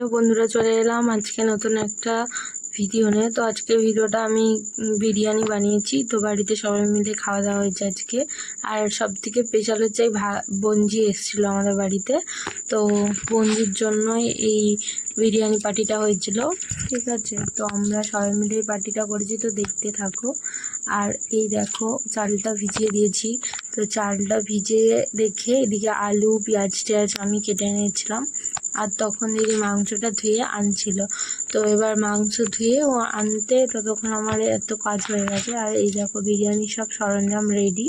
বন্ধুরা চলে এলাম আজকে নতুন একটা ভিডিও নিয়ে। তো আজকে ভিডিওটা আমি বিরিয়ানি বানিয়েছি। তো বাড়িতে সবাই মিলে খাওয়া দাওয়া হয়েছে আজকে। আর সব থেকে স্পেশাল হচ্ছে এই বঞ্জি এসেছিল আমাদের বাড়িতে। তো বঞ্জির জন্যই এই বিরিয়ানি পার্টিটা হয়েছিল। ঠিক আছে? তো আমরা সবাই মিলে এই পার্টিটা করেছি। তো দেখতে থাকো। আর এই দেখো, চালটা ভিজিয়ে দিয়েছি। তো চালটা ভিজিয়ে রেখে এদিকে আলু, পেঁয়াজ, টেয়াজ আমি কেটে নিয়েছিলাম আর তখন দিদি মাংসটা ধুয়ে আনছিল। তো এবার মাংস ধুয়ে ও আনতে ততক্ষণ আমার এত কাজ হয়ে গেছে। আর এই দেখো বিরিয়ানির সব সরঞ্জাম রেডি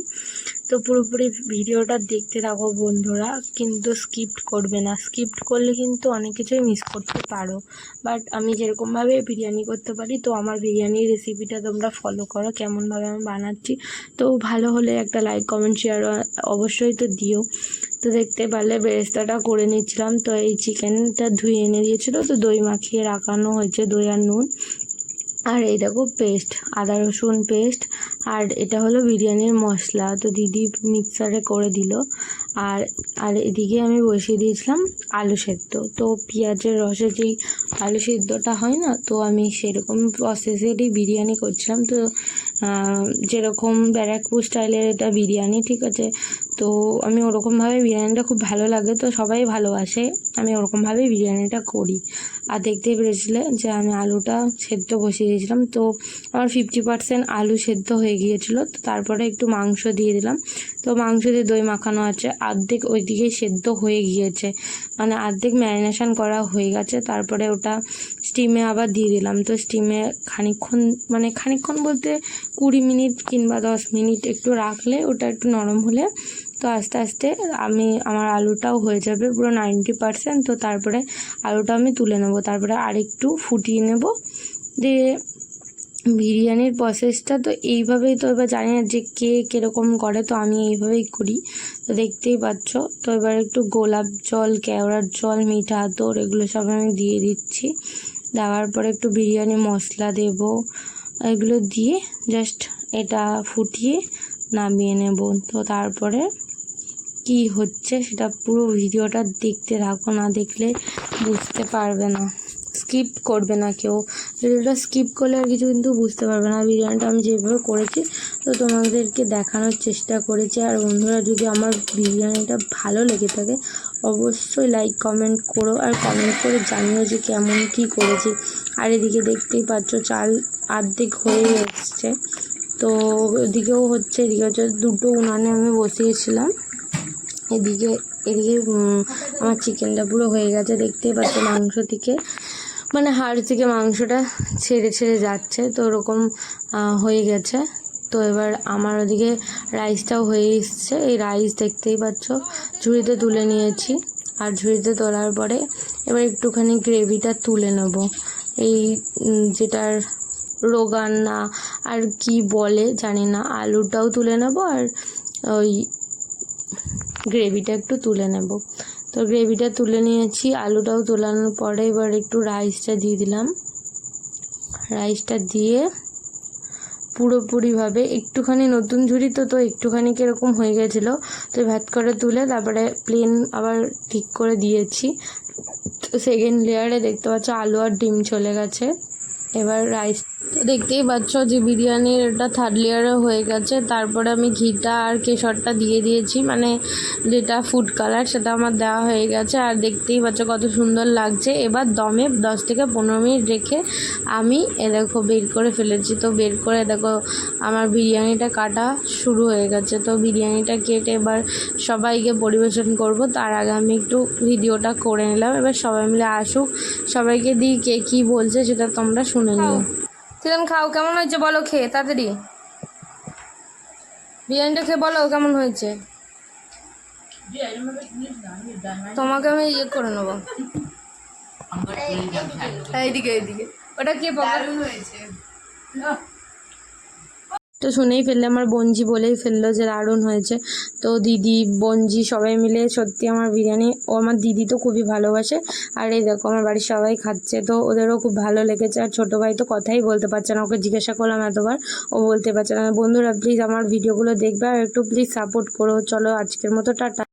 তো পুরোপুরি ভিডিওটা দেখতে থাকো বন্ধুরা, কিন্তু স্কিপ্ট করবে না। স্কিপ্ট করলে কিন্তু অনেক কিছুই মিস করতে পারো। বাট আমি যেরকমভাবে বিরিয়ানি করতে পারি, তো আমার বিরিয়ানির রেসিপিটা তোমরা ফলো করো, কেমনভাবে আমি বানাচ্ছি। তো ভালো হলে একটা লাইক কমেন্ট শেয়ার অবশ্যই তো দিও। তো দেখতে পারলে বেরেস্তাটা করে নিচ্ছিলাম। তো এই চিকেনটা ধুয়ে এনে দিয়েছিলো। তো দই মাখিয়ে রাখানো হয়েছে, দই আর নুন। আর এই দেখো পেস্ট, আদা রসুন পেস্ট। আর এটা হলো বিরিয়ানির মশলা। তো দিদি মিক্সারে করে দিল। আর আর এদিকে আমি বসিয়ে দিয়েছিলাম আলু সেদ্ধ। তো পেঁয়াজের রসে যেই আলু সেদ্ধটা হয় না, তো আমি সেরকম প্রসেসেরই বিরিয়ানি করছিলাম। তো যেরকম ব্যারাকপুর স্টাইলের এটা বিরিয়ানি, ঠিক আছে? তো আমি ওরকমভাবে বিরিয়ানিটা খুব ভালো লাগে, তো সবাই ভালোবাসে। আমি ওরকমভাবেই বিরিয়ানিটা করি। আর দেখতেই পেরেছিলে যে আমি আলুটা সেদ্ধ বসিয়ে দিয়েছিলাম, তো আমার ফিফটি পার্সেন্ট আলু সেদ্ধ হয়ে গিয়েছিল, তো তারপরে একটু মাংস দিয়ে দিলাম। তো মাংস দিয়ে দই মাখানো আছে অর্ধেক ওইদিকে সেদ্ধ হয়ে গিয়েছে। মানে অর্ধেক ম্যারিনেশন করা হয়ে গেছে, তারপরে ওটা স্টিমে আবার দিয়ে দিলাম। তো স্টিমে খানিকক্ষণ মানে খানিকক্ষণ বলতে কুড়ি মিনিট কিংবা দশ মিনিট একটু রাখলে ওটা একটু নরম হলে তো আস্তে আস্তে আমি, আমার আলুটাও হয়ে যাবে পুরো নাইনটি পারসেন্ট তো তারপরে আলুটা আমি তুলে নেব। তারপরে আরেকটু ফুটিয়ে নেব। দিয়ে বিরিয়ানির প্রসেসটা তো এইভাবেই তো এবার জানি না যে কে কীরকম করে, তো আমি এইভাবেই করি। তো দেখতেই পাচ্ছ, তো এবার একটু গোলাপ জল, কেওড়ার জল, মিঠা আতর, এগুলো সব আমি দিয়ে দিচ্ছি। দেওয়ার পরে একটু বিরিয়ানি মশলা দেব। এগুলো দিয়ে জাস্ট এটা ফুটিয়ে নামিয়ে নেব। তো তারপরে কি হচ্ছে সেটা পুরো ভিডিওটা দেখতে থাকো, না দেখলে বুঝতে পারবে না। স্কিপ করবে না কেউ। ভিডিওটা স্কিপ করলে আর কিছু কিন্তু বুঝতে পারবে না। বিরিয়ানিটা আমি যেভাবে করেছি, তো তোমাদেরকে দেখানোর চেষ্টা করেছি। আর বন্ধুরা, যদি আমার বিরিয়ানিটা ভালো লেগে থাকে, অবশ্যই লাইক কমেন্ট করো। আর কমেন্ট করে জানিও যে কেমন কি করেছি। আর এদিকে দেখতেই পাচ্ছ, চাল অর্ধেক হয়ে এসছে। তো এদিকেও হচ্ছে, এদিকে হচ্ছে দুটো উনানে আমি বসিয়েছিলাম। এদিকে এদিকে আমার চিকেনটা পুরো হয়ে গেছে। দেখতেই পাচ্ছ মাংস থেকে মানে হাড় থেকে মাংসটা ছেড়ে ছেড়ে যাচ্ছে। তো ওরকম হয়ে গেছে। তো এবার আমার ওদিকে রাইসটাও হয়ে এসছে। এই রাইস দেখতেই পাচ্ছ, ঝুড়িতে তুলে নিয়েছি। আর ঝুড়িতে তোলার পরে এবার একটুখানি গ্রেভিটা তুলে নেব। এই যেটার রোগান না। আর কি বলে জানি না। আলুটাও তুলে নেব আর ওই গ্রেভিটা একটু তুলে নেব। তো গ্রেভিটা তুলে নিয়েছি। আলুটাও তোলানোর পরে এবার একটু রাইসটা দিয়ে দিলাম। রাইসটা দিয়ে পুরোপুরিভাবে একটুখানি নতুন ঝুড়ি তো তো একটুখানি কীরকম হয়ে গেছিল, তো ভাত করে তুলে তারপরে প্লেন আবার ঠিক করে দিয়েছি। তো সেকেন্ড লেয়ারে দেখতে পাচ্ছ আলু আর ডিম চলে গেছে। এবার রাইস দেখতেই পাচ্ছ যে বিরিয়ানির এটা থার্ড লেয়ারে হয়ে গেছে। তারপরে আমি ঘিটা আর কেশরটা দিয়ে দিয়েছি মানে যেটা ফুড কালার সেটা আমার দেওয়া হয়ে গেছে। আর দেখতেই পাচ্ছ কত সুন্দর লাগছে। এবার দমে দশ থেকে পনেরো মিনিট রেখে আমি এ দেখো বের করে ফেলেছি। তো বের করে দেখো আমার বিরিয়ানিটা কাটা শুরু হয়ে গেছে। তো বিরিয়ানিটা কেটে এবার সবাইকে পরিবেশন করব। তার আগে আমি একটু ভিডিওটা করে নিলাম। এবার সবাই মিলে আসুক। সবাইকে দিই কে কী বলছে সেটা তোমরা শুনে নিও। সেদিন খাও, কেমন হয়েছে বলো খেয়ে, তাড়াতাড়ি। বিরিয়ানিটা খেয়ে বলো কেমন হয়েছে। তোমাকে আমি ইয়ে করে নেব। এইদিকে এইদিকে। ওটা কে পকেট তো শুনেই ফেললে, আমার বঞ্জি বলেই ফেলল যে দারুণ হয়েছে। তো দিদি বঞ্জি সবাই মিলে সত্যি আমার বিরিয়ানি, ও আমার দিদি তো খুবই ভালোবাসে। আর এই দেখো, আমার বাড়ির সবাই খাচ্ছে। তো ওদেরও খুব ভালো লেগেছে। আর ছোটো ভাই তো কথাই বলতে পারছে না। ওকে জিজ্ঞাসা করলাম এতবার, ও বলতে পারছে না। বন্ধুরা প্লিজ আমার ভিডিওগুলো দেখবে আর একটু প্লিজ সাপোর্ট করো। চলো আজকের মতো, টাটা।